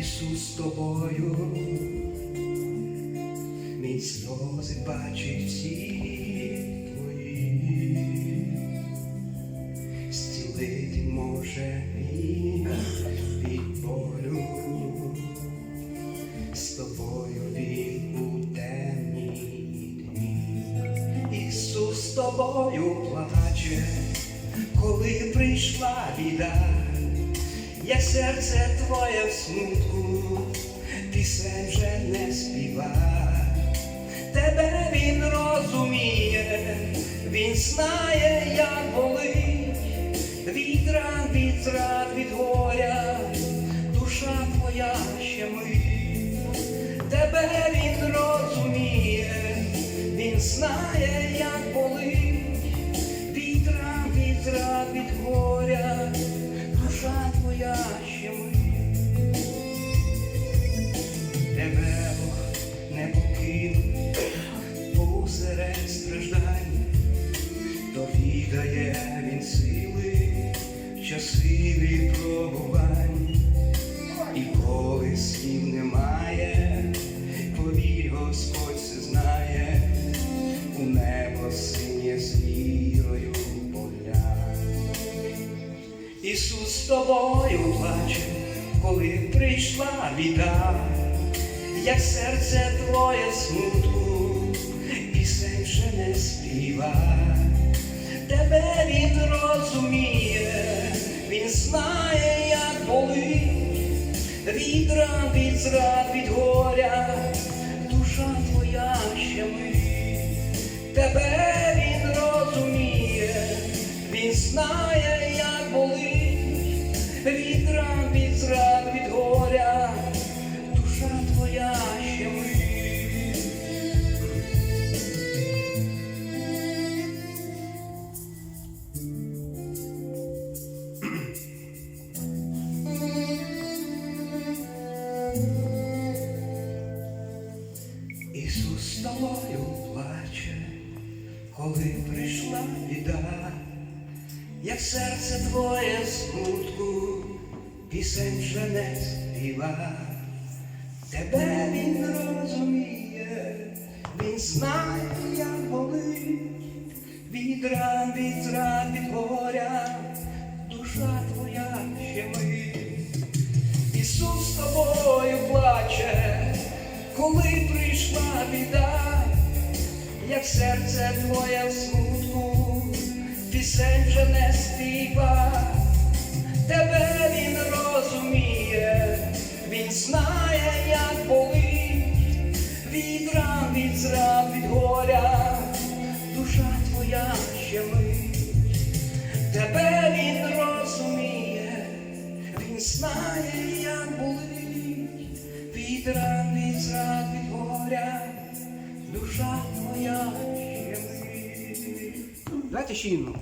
Ісус з тобою, мій сльози бачить всі твої, зцілити може він від болю, з тобою він у темні дні. Ісус з тобою плаче, коли прийшла біда, як серце твоє в смутку, пісень вже не співа. Тебе він розуміє, він знає, як болить, від ран, від зрад, від горя, душа твоя ще мить. Тебе він розуміє, він знає, дає він сили, в часи випробувань, і коли немає, повір, Господь все знає, у небо синє з вірою поля. Ісус з тобою плаче, коли прийшла біда, як серце твоє смутку, розуміє, він знає, як болить, від ран, від зрад, від горя, душа твоя ще ми, Тебе він розуміє, він знає, як болить, від ран, коли прийшла біда, як серце твоє смутку, пісень вже не співа. Тебе він розуміє, він знає, як болить, від ран, від зрад, від горя, душа твоя ще мить. Ісус з тобою плаче, коли прийшла біда, як серце твоє в смутку, пісень вже не співа. Тебе він розуміє, він знає, як болить, від ран, від зрад, від горя, душа твоя ще мить. Тебе він розуміє, він знає, як болить, від ран, від зрад, від горя, душа ናት። እሺ ነው